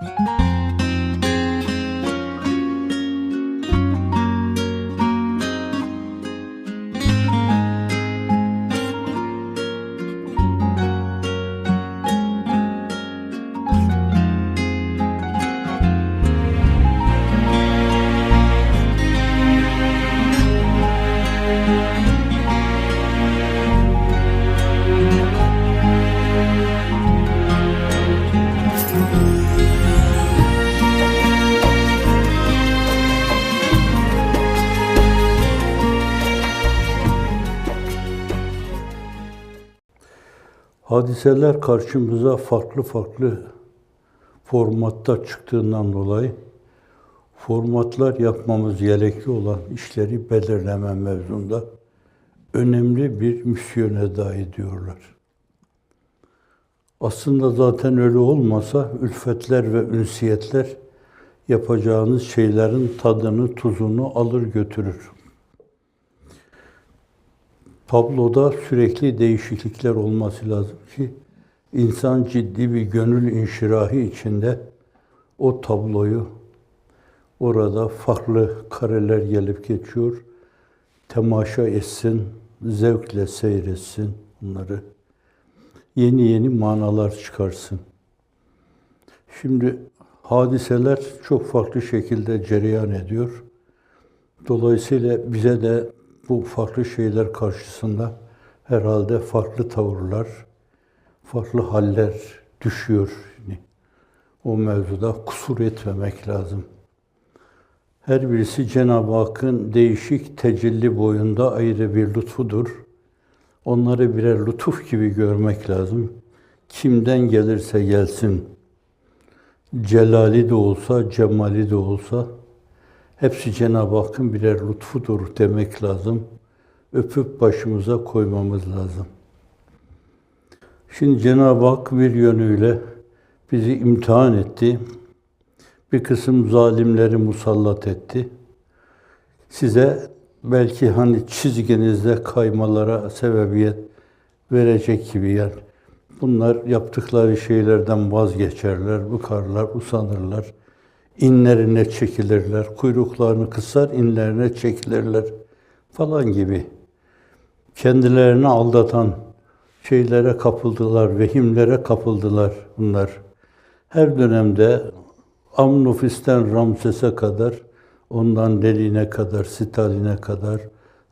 Música Hadiseler karşımıza farklı farklı formatta çıktığından dolayı formatlar yapmamız gerekli olan işleri belirleme mevzunda önemli bir misyon eda ediyorlar. Aslında zaten öyle olmasa ülfetler ve ünsiyetler yapacağınız şeylerin tadını, tuzunu alır götürür. Tabloda sürekli değişiklikler olması lazım ki insan ciddi bir gönül inşirahı içinde o tabloyu orada farklı kareler gelip geçiyor. Temaşa etsin, zevkle seyretsin bunları. Yeni yeni manalar çıkarsın. Şimdi hadiseler çok farklı şekilde cereyan ediyor. Dolayısıyla bize de bu farklı şeyler karşısında herhalde farklı tavırlar, farklı haller düşüyor. Yani o mevzuda kusur etmemek lazım. Her birisi Cenab-ı Hakk'ın değişik tecelli boyunda ayrı bir lütfudur. Onları birer lütuf gibi görmek lazım. Kimden gelirse gelsin, celali de olsa, cemali de olsa, hepsi Cenab-ı Hakk'ın birer lütfudur demek lazım. Öpüp başımıza koymamız lazım. Şimdi Cenab-ı Hak bir yönüyle bizi imtihan etti. Bir kısım zalimleri musallat etti. Size belki hani çizginizde kaymalara sebebiyet verecek gibi yani. Bunlar yaptıkları şeylerden vazgeçerler, bıkarlar, usanırlar. İnlerine çekilirler, kuyruklarını kısar, inlerine çekilirler falan gibi. Kendilerini aldatan şeylere kapıldılar, vehimlere kapıldılar bunlar. Her dönemde Amnufis'ten Ramses'e kadar, ondan Lenin'e kadar, Stalin'e kadar,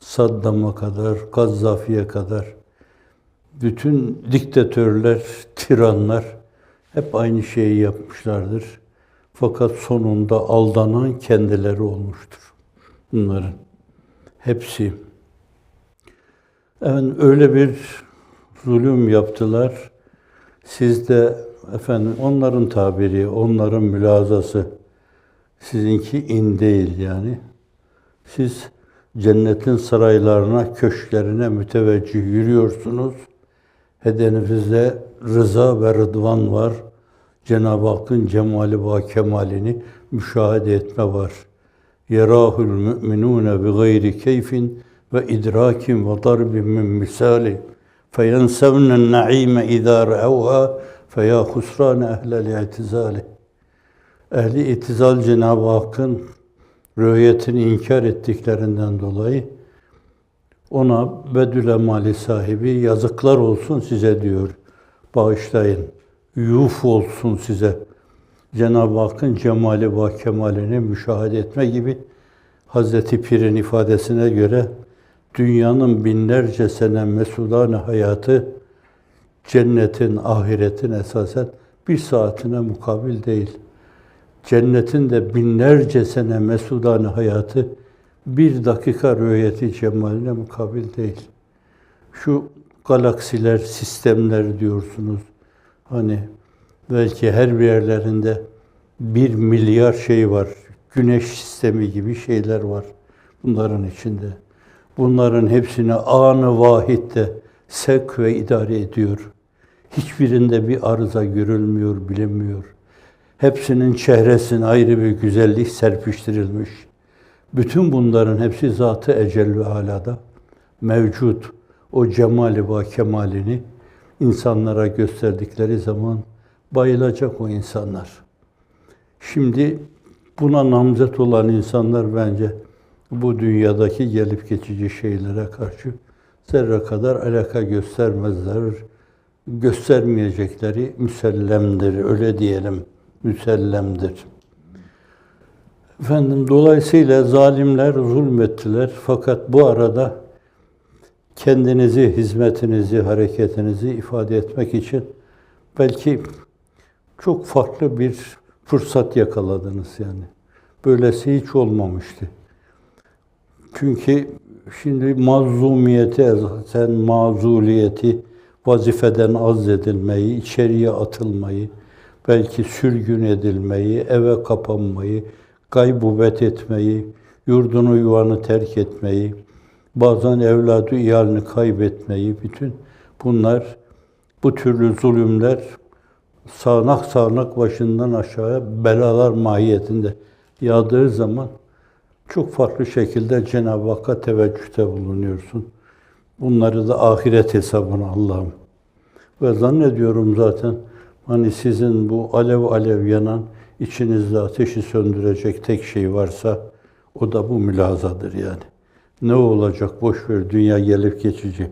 Saddam'a kadar, Gazzafi'ye kadar bütün diktatörler, tiranlar hep aynı şeyi yapmışlardır. Fakat sonunda aldanan kendileri olmuştur. Bunların hepsi. Efendim öyle bir zulüm yaptılar. Siz de efendim onların tabiri, onların mülazası sizinki in değil yani. Siz cennetin saraylarına, köşklerine müteveccih yürüyorsunuz. Hedefinizde rıza ve rıdvan var. Cenab-ı Hakk'ın cemali ve kemalini müşahede etme var. Yerahul müminune bi gayri keyfin ve idrakin ve darbin min misali feyensevnen naime izâ re'evha feya husrâne ehlel i'tizâli. Ehli itizal Cenab-ı Hakk'ın rüyetini inkar ettiklerinden dolayı ona bedüle mali sahibi yazıklar olsun size diyor. Bağışlayın.'' Yuf olsun size. Cenab-ı Hakk'ın cemali ve kemalini müşahede etme gibi Hazreti Pir'in ifadesine göre dünyanın binlerce sene mesudane hayatı cennetin, ahiretin esasen bir saatine mukabil değil. Cennetin de binlerce sene mesudane hayatı bir dakika rüyeti cemaline mukabil değil. Şu galaksiler, sistemler diyorsunuz. Hani belki her bir yerlerinde bir milyar şey var. Güneş sistemi gibi şeyler var bunların içinde. Bunların hepsini anı vahitte sevk ve idare ediyor. Hiçbirinde bir arıza görülmüyor, bilinmiyor. Hepsinin çehresine ayrı bir güzellik serpiştirilmiş. Bütün bunların hepsi zatı ecel ve alada mevcut. O cemali ve kemalini insanlara gösterdikleri zaman bayılacak o insanlar. Şimdi buna namzet olan insanlar bence bu dünyadaki gelip geçici şeylere karşı zerre kadar alaka göstermezler. Göstermeyecekleri müsellemdir, öyle diyelim, müsellemdir. Efendim dolayısıyla zalimler zulmettiler fakat bu arada kendinizi, hizmetinizi, hareketinizi ifade etmek için belki çok farklı bir fırsat yakaladınız yani. Böylesi hiç olmamıştı. Çünkü şimdi mazlumiyeti, sen mazuliyeti, vazifeden azledilmeyi, içeriye atılmayı, belki sürgün edilmeyi, eve kapanmayı, gaybubet etmeyi, yurdunu yuvanı terk etmeyi, bazen evladı iyalini kaybetmeyi, bütün bunlar, bu türlü zulümler sağanak sağanak başından aşağıya belalar mahiyetinde yağdığı zaman çok farklı şekilde Cenab-ı Hakk'a teveccühte bulunuyorsun. Bunları da ahiret hesabına Allah'ım. Ve zannediyorum zaten hani sizin bu alev alev yanan içinizde ateşi söndürecek tek şey varsa o da bu mülazadır yani. Ne olacak boş ver dünya gelip geçici.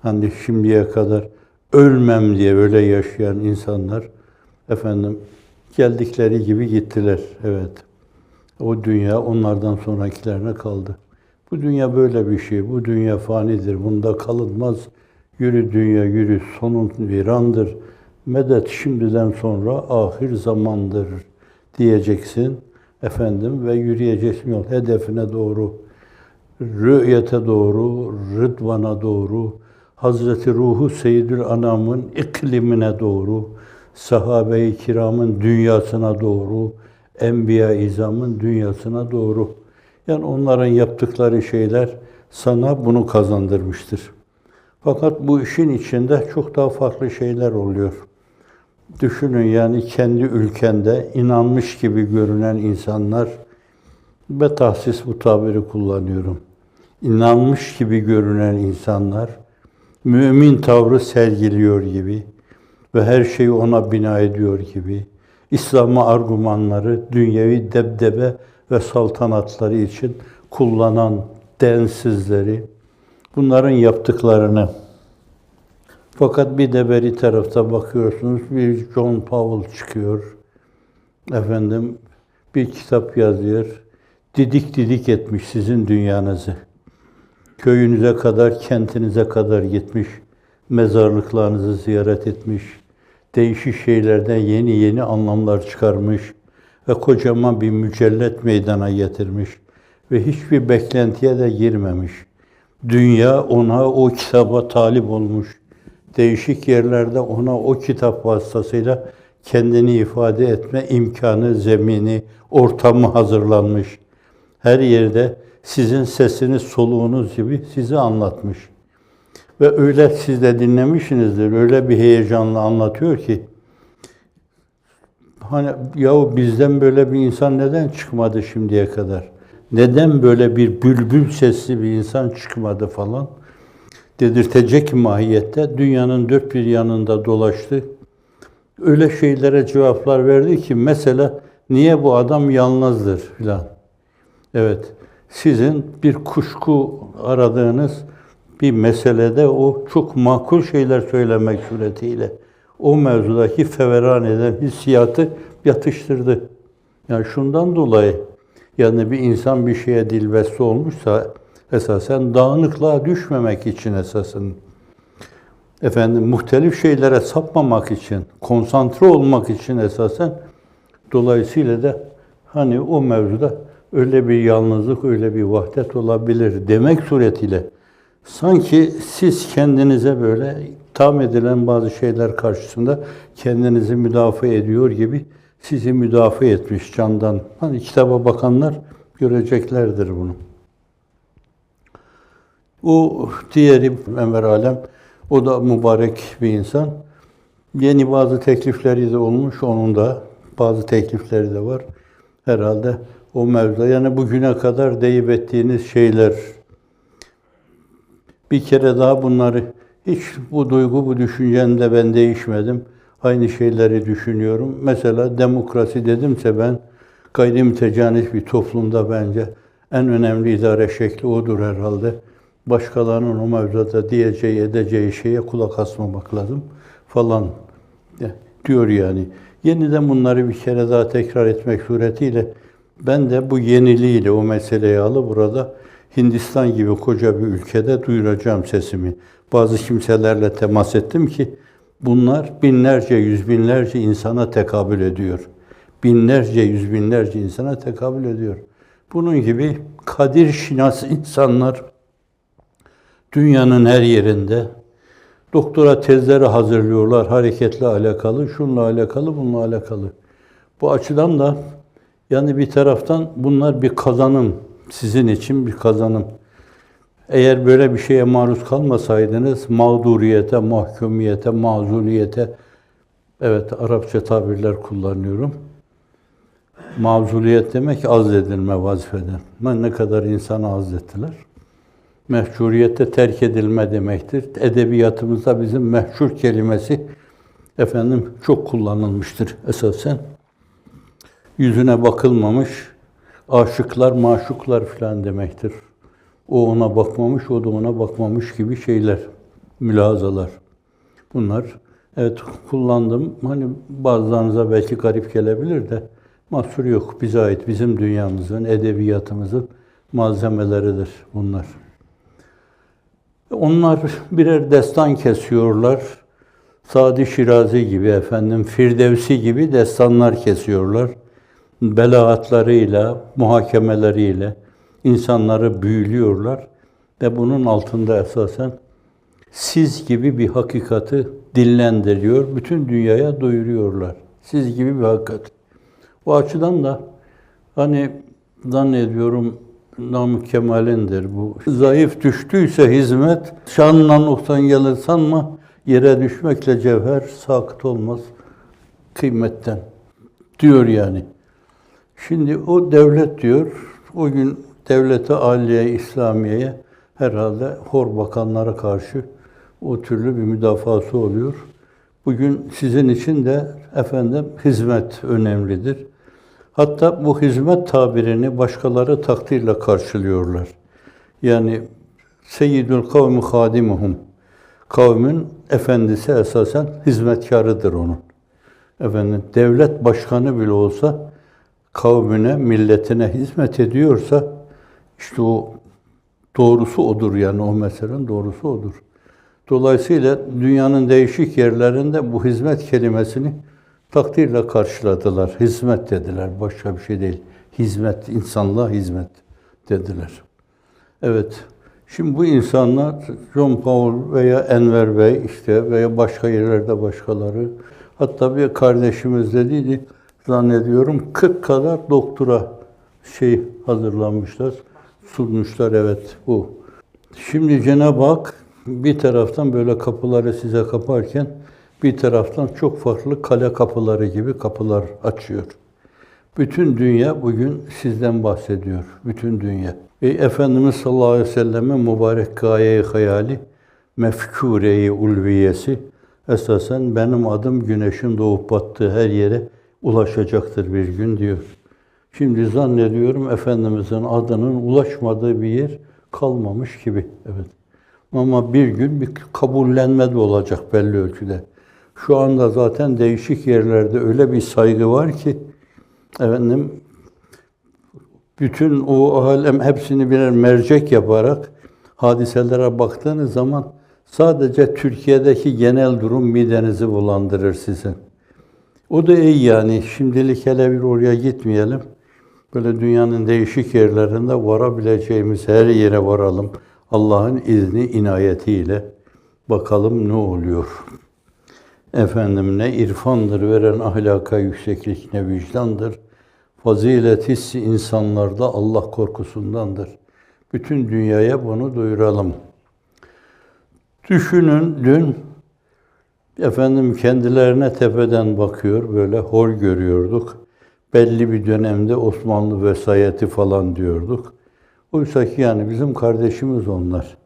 Hani şimdiye kadar ölmem diye öyle yaşayan insanlar efendim geldikleri gibi gittiler. Evet. O dünya onlardan sonrakilerine kaldı. Bu dünya böyle bir şey. Bu dünya fanidir. Bunda kalınmaz. Yürü dünya yürü. Sonun virandır. Medet şimdiden sonra ahir zamandır diyeceksin. Efendim ve yürüyeceksin yol hedefine doğru. Rü'yete doğru, rıdvana doğru, Hazreti Ruhu Seyyidül Anam'ın iklimine doğru, sahabe-i kiramın dünyasına doğru, enbiya izamın dünyasına doğru. Yani onların yaptıkları şeyler sana bunu kazandırmıştır. Fakat bu işin içinde çok daha farklı şeyler oluyor. Düşünün yani kendi ülkende inanmış gibi görünen insanlar ve tahsis bu tabiri kullanıyorum. İnanmış gibi görünen insanlar mümin tavrı sergiliyor gibi ve her şeyi ona bina ediyor gibi İslam'a argümanları dünyevi debdebe ve saltanatları için kullanan densizleri bunların yaptıklarını fakat bir de beri tarafta bakıyorsunuz bir John Powell çıkıyor. Efendim bir kitap yazıyor. Didik didik etmiş sizin dünyanızı. Köyünüze kadar, kentinize kadar gitmiş. Mezarlıklarınızı ziyaret etmiş. Değişik şeylerden yeni yeni anlamlar çıkarmış. Ve kocaman bir mücellet meydana getirmiş. Ve hiçbir beklentiye de girmemiş. Dünya ona o kitaba talip olmuş değişik yerlerde ona o kitap vasıtasıyla kendini ifade etme imkanı, zemini, ortamı hazırlanmış. Her yerde sizin sesiniz, soluğunuz gibi sizi anlatmış. Ve öyle siz de dinlemişsinizdir, öyle bir heyecanla anlatıyor ki, hani yahu bizden böyle bir insan neden çıkmadı şimdiye kadar? Neden böyle bir bülbül sesli bir insan çıkmadı falan? dedirtecek mahiyette dünyanın dört bir yanında dolaştı. Öyle şeylere cevaplar verdi ki mesela niye bu adam yalnızdır filan. Evet, sizin bir kuşku aradığınız bir meselede o çok makul şeyler söylemek suretiyle o mevzudaki feveran eden hissiyatı yatıştırdı. Yani şundan dolayı yani bir insan bir şeye dilbeste olmuşsa esasen dağınıklığa düşmemek için esasın. Efendim muhtelif şeylere sapmamak için, konsantre olmak için esasen dolayısıyla da hani o mevzuda öyle bir yalnızlık, öyle bir vahdet olabilir demek suretiyle sanki siz kendinize böyle tam edilen bazı şeyler karşısında kendinizi müdafaa ediyor gibi sizi müdafaa etmiş candan. Hani kitaba bakanlar göreceklerdir bunu. O diğeri Enver Alem, o da mübarek bir insan. Yeni bazı teklifleri de olmuş, onun da bazı teklifleri de var. Herhalde o mevzuda. Yani bugüne kadar deyip ettiğiniz şeyler, bir kere daha bunları, hiç bu duygu, bu düşüncemde ben değişmedim. Aynı şeyleri düşünüyorum. Mesela demokrasi dedimse ben gayri mütecanis bir toplumda bence en önemli idare şekli odur herhalde. Başkalarının o mevzuda diyeceği, edeceği şeye kulak asmamak lazım falan diyor yani. Yeniden bunları bir kere daha tekrar etmek suretiyle ben de bu yeniliğiyle o meseleyi alıp burada Hindistan gibi koca bir ülkede duyuracağım sesimi. Bazı kimselerle temas ettim ki bunlar binlerce, yüz binlerce insana tekabül ediyor. Binlerce, yüz binlerce insana tekabül ediyor. Bunun gibi kadir şinas insanlar dünyanın her yerinde doktora tezleri hazırlıyorlar hareketle alakalı, şunla alakalı, bununla alakalı. Bu açıdan da yani bir taraftan bunlar bir kazanım, sizin için bir kazanım. Eğer böyle bir şeye maruz kalmasaydınız mağduriyete, mahkumiyete, mazuliyete evet Arapça tabirler kullanıyorum. Mavzuliyet demek azledilme vazifeden. Ben ne kadar insanı azlettiler. Mehcuriyette terk edilme demektir. Edebiyatımızda bizim mehcur kelimesi efendim çok kullanılmıştır esasen. Yüzüne bakılmamış, aşıklar, maşuklar falan demektir. O ona bakmamış, o da ona bakmamış gibi şeyler, mülazalar. Bunlar evet kullandım. Hani bazılarınıza belki garip gelebilir de mahsur yok. Bize ait bizim dünyamızın, edebiyatımızın malzemeleridir bunlar. Onlar birer destan kesiyorlar. Sadi Şirazi gibi efendim, Firdevsi gibi destanlar kesiyorlar. Belaatlarıyla, muhakemeleriyle insanları büyülüyorlar ve bunun altında esasen siz gibi bir hakikati dillendiriyor, bütün dünyaya duyuruyorlar. Siz gibi bir hakikat. Bu açıdan da hani zannediyorum Namık Kemal'indir bu. Zayıf düştüyse hizmet, şanla noksan gelir sanma, yere düşmekle cevher sakıt olmaz kıymetten diyor yani. Şimdi o devlet diyor, o gün devlete aliye İslamiye'ye herhalde hor bakanlara karşı o türlü bir müdafası oluyor. Bugün sizin için de efendim hizmet önemlidir. Hatta bu hizmet tabirini başkaları takdirle karşılıyorlar. Yani seyyidül kavmi hadimuhum. Kavmin efendisi esasen hizmetkarıdır onun. Efendim devlet başkanı bile olsa kavmine, milletine hizmet ediyorsa işte o doğrusu odur yani o meselenin doğrusu odur. Dolayısıyla dünyanın değişik yerlerinde bu hizmet kelimesini takdirle karşıladılar. Hizmet dediler. Başka bir şey değil. Hizmet, insanlığa hizmet dediler. Evet. Şimdi bu insanlar John Paul veya Enver Bey işte veya başka yerlerde başkaları hatta bir kardeşimiz dediydi zannediyorum 40 kadar doktora şey hazırlanmışlar, sunmuşlar evet bu. Şimdi Cenab-ı Hak bir taraftan böyle kapıları size kaparken bir taraftan çok farklı kale kapıları gibi kapılar açıyor. Bütün dünya bugün sizden bahsediyor. Bütün dünya. Ve Efendimiz sallallahu aleyhi ve sellem'in mübarek gaye hayali, mefkure-i ulviyesi esasen benim adım güneşin doğup battığı her yere ulaşacaktır bir gün diyor. Şimdi zannediyorum Efendimizin adının ulaşmadığı bir yer kalmamış gibi. Evet. Ama bir gün bir kabullenme de olacak belli ölçüde. Şu anda zaten değişik yerlerde öyle bir saygı var ki efendim bütün o alem hepsini birer mercek yaparak hadiselere baktığınız zaman sadece Türkiye'deki genel durum midenizi bulandırır sizin. O da iyi yani. Şimdilik hele bir oraya gitmeyelim. Böyle dünyanın değişik yerlerinde varabileceğimiz her yere varalım. Allah'ın izni, inayetiyle bakalım ne oluyor. Efendim ne irfandır veren ahlaka yükseklik ne vicdandır. Fazilet hissi insanlarda Allah korkusundandır. Bütün dünyaya bunu duyuralım. Düşünün dün efendim kendilerine tepeden bakıyor böyle hor görüyorduk. Belli bir dönemde Osmanlı vesayeti falan diyorduk. Oysa ki yani bizim kardeşimiz onlar.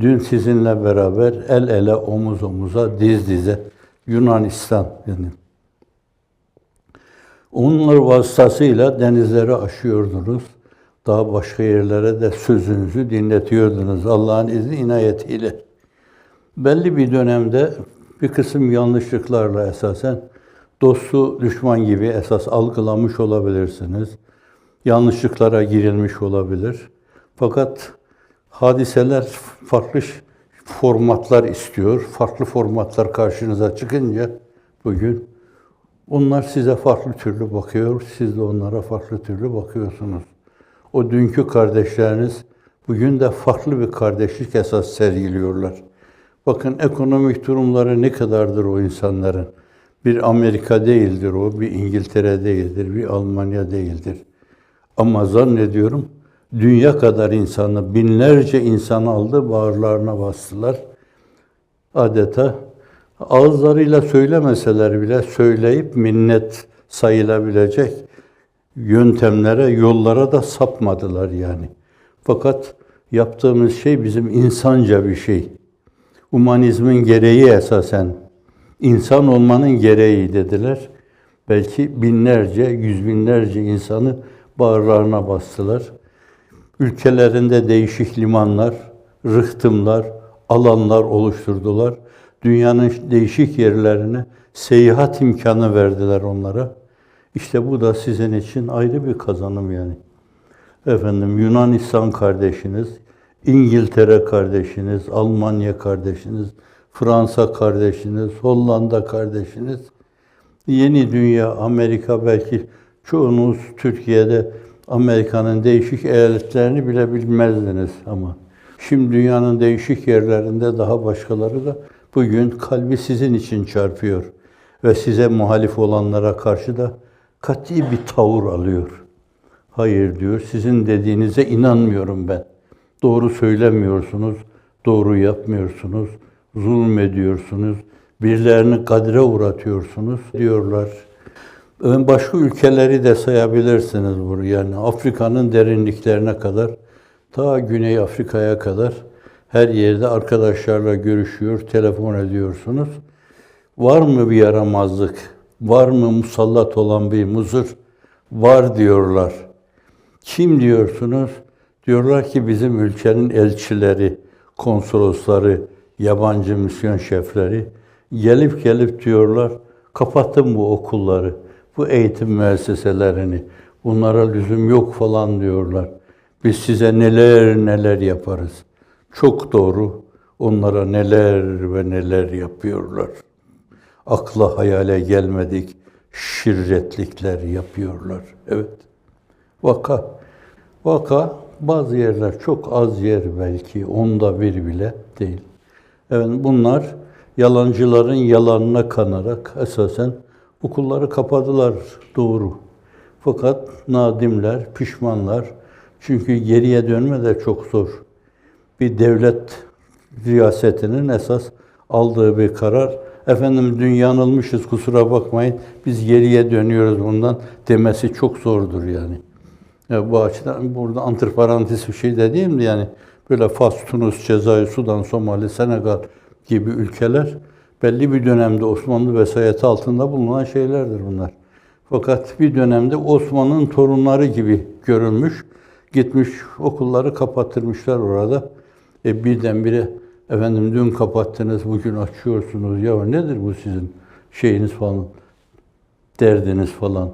Dün sizinle beraber el ele, omuz omuza, diz dize Yunanistan yani. Onlar vasıtasıyla denizleri aşıyordunuz. Daha başka yerlere de sözünüzü dinletiyordunuz Allah'ın izni inayetiyle. Belli bir dönemde bir kısım yanlışlıklarla esasen dostu düşman gibi esas algılamış olabilirsiniz. Yanlışlıklara girilmiş olabilir. Fakat hadiseler farklı formatlar istiyor. Farklı formatlar karşınıza çıkınca bugün onlar size farklı türlü bakıyor, siz de onlara farklı türlü bakıyorsunuz. O dünkü kardeşleriniz bugün de farklı bir kardeşlik esas sergiliyorlar. Bakın ekonomik durumları ne kadardır o insanların. Bir Amerika değildir o, bir İngiltere değildir, bir Almanya değildir. Ama zannediyorum dünya kadar insanı, binlerce insan aldı, bağırlarına bastılar. Adeta ağızlarıyla söylemeseler bile söyleyip minnet sayılabilecek yöntemlere, yollara da sapmadılar yani. Fakat yaptığımız şey bizim insanca bir şey. Humanizmin gereği esasen. insan olmanın gereği dediler. Belki binlerce, yüz binlerce insanı bağırlarına bastılar. Ülkelerinde değişik limanlar, rıhtımlar, alanlar oluşturdular. Dünyanın değişik yerlerine seyahat imkanı verdiler onlara. İşte bu da sizin için ayrı bir kazanım yani. Efendim Yunanistan kardeşiniz, İngiltere kardeşiniz, Almanya kardeşiniz, Fransa kardeşiniz, Hollanda kardeşiniz, yeni dünya, Amerika belki çoğunuz Türkiye'de Amerika'nın değişik eyaletlerini bile bilmezdiniz ama şimdi dünyanın değişik yerlerinde daha başkaları da bugün kalbi sizin için çarpıyor ve size muhalif olanlara karşı da kat'i bir tavır alıyor. Hayır diyor, sizin dediğinize inanmıyorum ben. Doğru söylemiyorsunuz, doğru yapmıyorsunuz, zulmediyorsunuz, birilerini kadre uğratıyorsunuz diyorlar. Başka ülkeleri de sayabilirsiniz buraya. Yani Afrika'nın derinliklerine kadar, ta Güney Afrika'ya kadar her yerde arkadaşlarla görüşüyor, telefon ediyorsunuz. Var mı bir yaramazlık? Var mı musallat olan bir muzur? Var diyorlar. Kim diyorsunuz? Diyorlar ki bizim ülkenin elçileri, konsolosları, yabancı misyon şefleri gelip gelip diyorlar kapattım bu okulları, bu eğitim müesseselerini, bunlara lüzum yok falan diyorlar. Biz size neler neler yaparız. Çok doğru onlara neler ve neler yapıyorlar. Akla hayale gelmedik şirretlikler yapıyorlar. Evet. Vaka. Vaka bazı yerler çok az yer belki onda bir bile değil. Evet bunlar yalancıların yalanına kanarak esasen okulları kapadılar doğru. Fakat nadimler, pişmanlar. Çünkü geriye dönme de çok zor. Bir devlet riyasetinin esas aldığı bir karar. Efendim dün yanılmışız kusura bakmayın. Biz geriye dönüyoruz bundan demesi çok zordur yani. Ya bu açıdan burada antiparantez bir şey dediğim de yani böyle Fas, Tunus, Cezayir, Sudan, Somali, Senegal gibi ülkeler belli bir dönemde Osmanlı vesayeti altında bulunan şeylerdir bunlar. Fakat bir dönemde Osman'ın torunları gibi görülmüş, gitmiş okulları kapattırmışlar orada. E birdenbire efendim dün kapattınız, bugün açıyorsunuz. Ya nedir bu sizin şeyiniz falan, derdiniz falan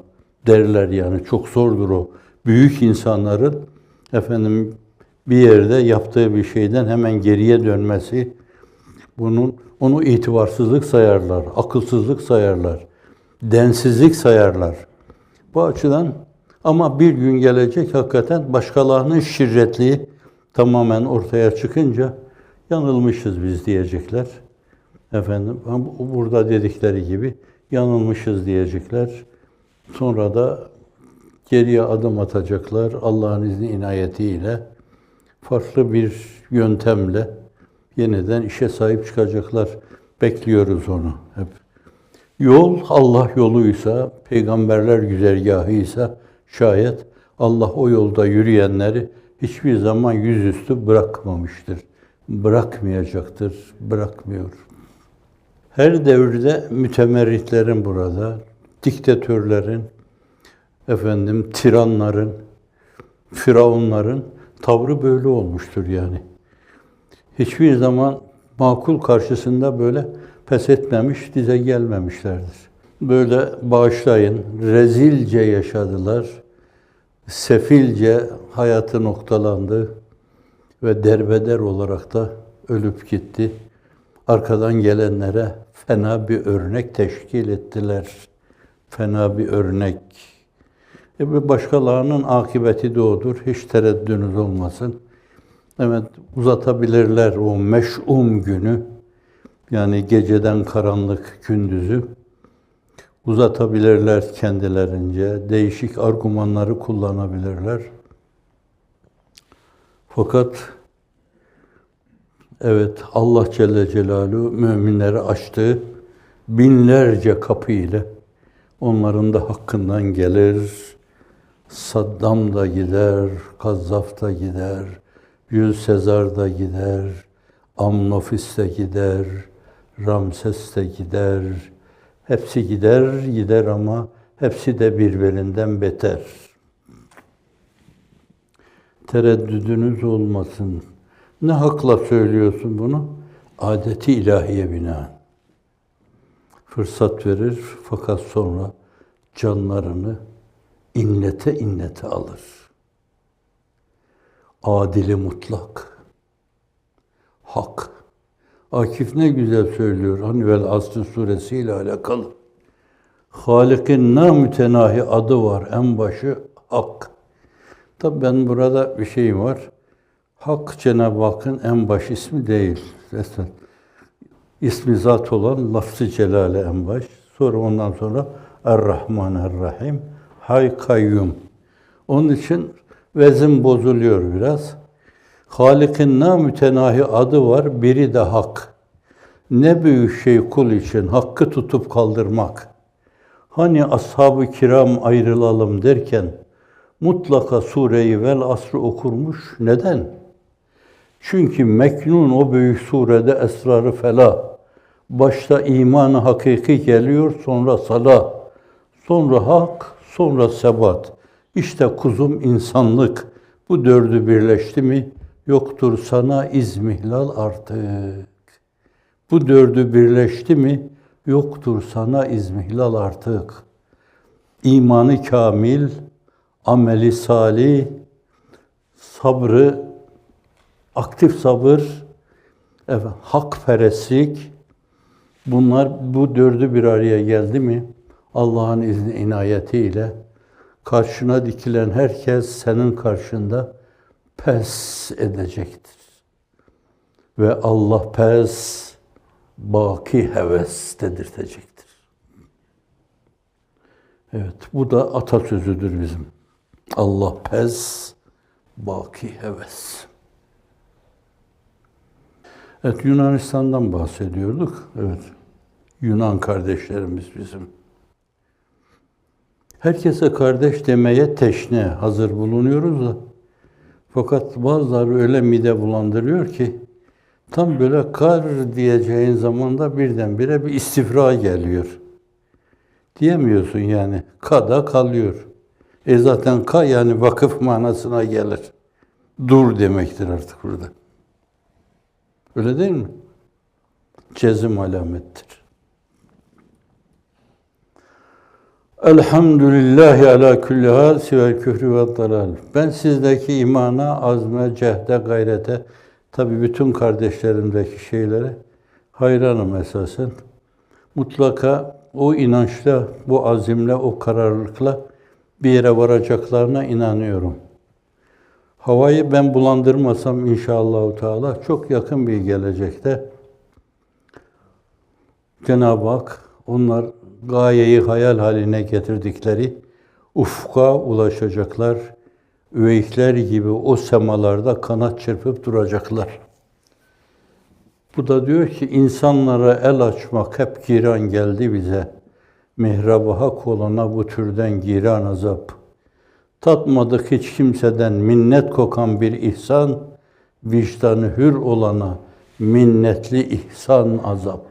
derler yani. Çok zordur o. Büyük insanların efendim bir yerde yaptığı bir şeyden hemen geriye dönmesi bunun onu itibarsızlık sayarlar, akılsızlık sayarlar, densizlik sayarlar. Bu açıdan ama bir gün gelecek hakikaten başkalarının şirretliği tamamen ortaya çıkınca yanılmışız biz diyecekler. Efendim burada dedikleri gibi yanılmışız diyecekler. Sonra da geriye adım atacaklar Allah'ın izni inayetiyle farklı bir yöntemle yeniden işe sahip çıkacaklar. Bekliyoruz onu hep. Yol Allah yoluysa, peygamberler güzergahıysa şayet Allah o yolda yürüyenleri hiçbir zaman yüzüstü bırakmamıştır. Bırakmayacaktır, bırakmıyor. Her devirde mütemerritlerin burada, diktatörlerin, efendim tiranların, firavunların tavrı böyle olmuştur yani. Hiçbir zaman makul karşısında böyle pes etmemiş, dize gelmemişlerdir. Böyle bağışlayın, rezilce yaşadılar, sefilce hayatı noktalandı ve derbeder olarak da ölüp gitti. Arkadan gelenlere fena bir örnek teşkil ettiler. Fena bir örnek. E ve başkalarının akıbeti de odur. Hiç tereddünüz olmasın. Evet uzatabilirler o meş'um günü. Yani geceden karanlık gündüzü uzatabilirler kendilerince, değişik argümanları kullanabilirler. Fakat evet Allah Celle Celaluhu müminleri açtığı binlerce kapı ile onların da hakkından gelir. Saddam da gider, Kazzaf da gider, Jules Sezar da gider, Amnofis de gider, Ramses de gider, Hepsi gider, gider ama hepsi de birbirinden beter. Tereddüdünüz olmasın. Ne hakla söylüyorsun bunu? Adeti ilahiye binaen. Fırsat verir fakat sonra canlarını inlete inlete alır. Adili mutlak. Hak. Akif ne güzel söylüyor hani vel Asr suresiyle alakalı. Halik'in namütenahi adı var en başı hak. Tabi ben burada bir şeyim var. Hak Cenab-ı Hakk'ın en baş ismi değil. Zaten ismi zat olan lafzı celale en baş. Sonra ondan sonra Er-Rahman Er-Rahim, Hay Kayyum. Onun için vezin bozuluyor biraz. Halik'in namütenahi adı var, biri de hak. Ne büyük şey kul için hakkı tutup kaldırmak. Hani ashab-ı kiram ayrılalım derken mutlaka sureyi vel asrı okurmuş. Neden? Çünkü Meknun o büyük surede esrarı fela. Başta imanı hakiki geliyor, sonra sala, sonra hak, sonra sebat. İşte kuzum insanlık. Bu dördü birleşti mi yoktur sana izmihlal artık. Bu dördü birleşti mi yoktur sana izmihlal artık. İmanı kamil, ameli salih, sabrı, aktif sabır, evet, hakperestlik, bunlar bu dördü bir araya geldi mi Allah'ın izni inayetiyle karşına dikilen herkes senin karşında pes edecektir. Ve Allah pes, baki heves dedirtecektir. Evet, bu da atasözüdür bizim. Allah pes, baki heves. Evet, Yunanistan'dan bahsediyorduk. Evet, Yunan kardeşlerimiz bizim. Herkese kardeş demeye teşne hazır bulunuyoruz da fakat bazıları öyle mide bulandırıyor ki tam böyle kar diyeceğin zamanda birdenbire bir istifra geliyor. Diyemiyorsun yani. Kada kalıyor. E zaten ka yani vakıf manasına gelir. Dur demektir artık burada. Öyle değil mi? Cezim alamettir. Elhamdülillahi ala kulli hal sivel küfrü ve dalal. Ben sizdeki imana, azme, cehde, gayrete, tabi bütün kardeşlerimdeki şeylere hayranım esasen. Mutlaka o inançla, bu azimle, o kararlılıkla bir yere varacaklarına inanıyorum. Havayı ben bulandırmasam inşallah Teala çok yakın bir gelecekte Cenab-ı Hak onlar gayeyi hayal haline getirdikleri ufka ulaşacaklar. Üveykler gibi o semalarda kanat çırpıp duracaklar. Bu da diyor ki insanlara el açmak hep giran geldi bize. Mihrabı hak olana bu türden giran azap. Tatmadık hiç kimseden minnet kokan bir ihsan, vicdanı hür olana minnetli ihsan azap.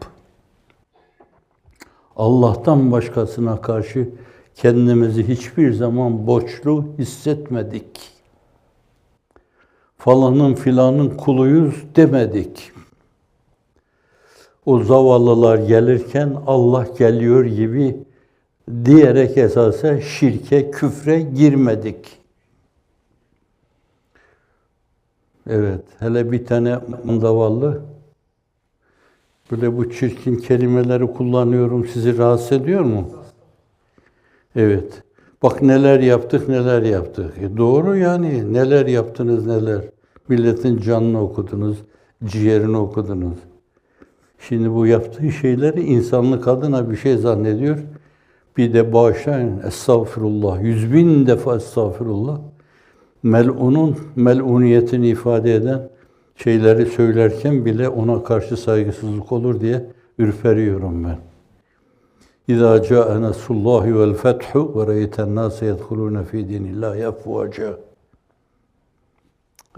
Allah'tan başkasına karşı kendimizi hiçbir zaman borçlu hissetmedik. Falanın filanın kuluyuz demedik. O zavallılar gelirken Allah geliyor gibi diyerek esasen şirke, küfre girmedik. Evet, hele bir tane zavallı böyle bu çirkin kelimeleri kullanıyorum sizi rahatsız ediyor mu? Evet. Bak neler yaptık, neler yaptık. E doğru yani. Neler yaptınız, neler. Milletin canını okudunuz, ciğerini okudunuz. Şimdi bu yaptığı şeyleri insanlık adına bir şey zannediyor. Bir de bağışlayın, estağfirullah. Yüz bin defa estağfirullah. Mel'unun mel'uniyetini ifade eden şeyleri söylerken bile ona karşı saygısızlık olur diye ürperiyorum ben. İzâ câe nesrullâhi vel fethu ve reyten nâse yedhulûne fî dînillâhi efvâca.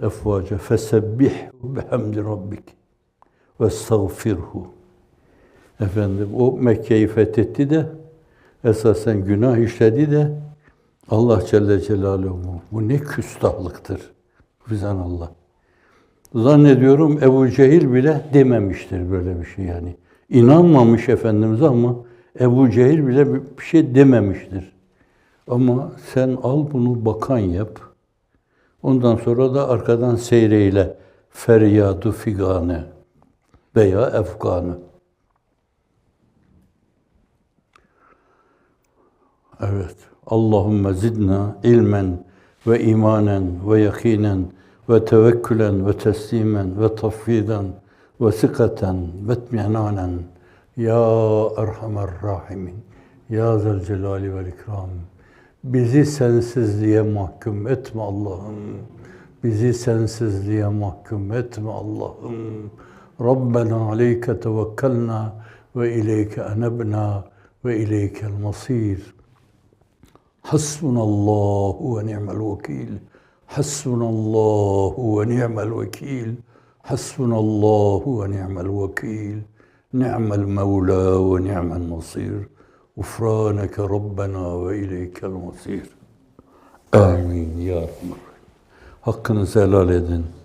Efvâca. Fesebbih bihamdi rabbik ve estağfirhu. Efendim o Mekke'yi fethetti de esasen günah işledi de Allah Celle Celaluhu bu ne küstahlıktır. Bizan Allah. Zannediyorum Ebu Cehil bile dememiştir böyle bir şey yani. İnanmamış Efendimiz ama Ebu Cehil bile bir şey dememiştir. Ama sen al bunu bakan yap. Ondan sonra da arkadan seyreyle feryadu figane veya efganı. Evet. Allahümme zidna ilmen ve imanen ve yakinen ve tevekkülen ve teslimen ve tafvidan ve sıkaten ve etminanen ya Erhamer Rahimin Ya Zel Celali vel İkram Bizi sensizliğe mahkum etme Allah'ım. Bizi sensizliğe mahkum etme Allah'ım. Rabbena aleyke tevekkelna ve ileyke enebna ve ileykel masir. Hasbunallahu ve ni'mel vekil. حسبنا الله ونعم الوكيل. حسبنا الله ونعم الوكيل. نعم المولى ونعم النصير. غفرانك ربنا وإليك المصير. آمين يا رب حقنا زلال edin.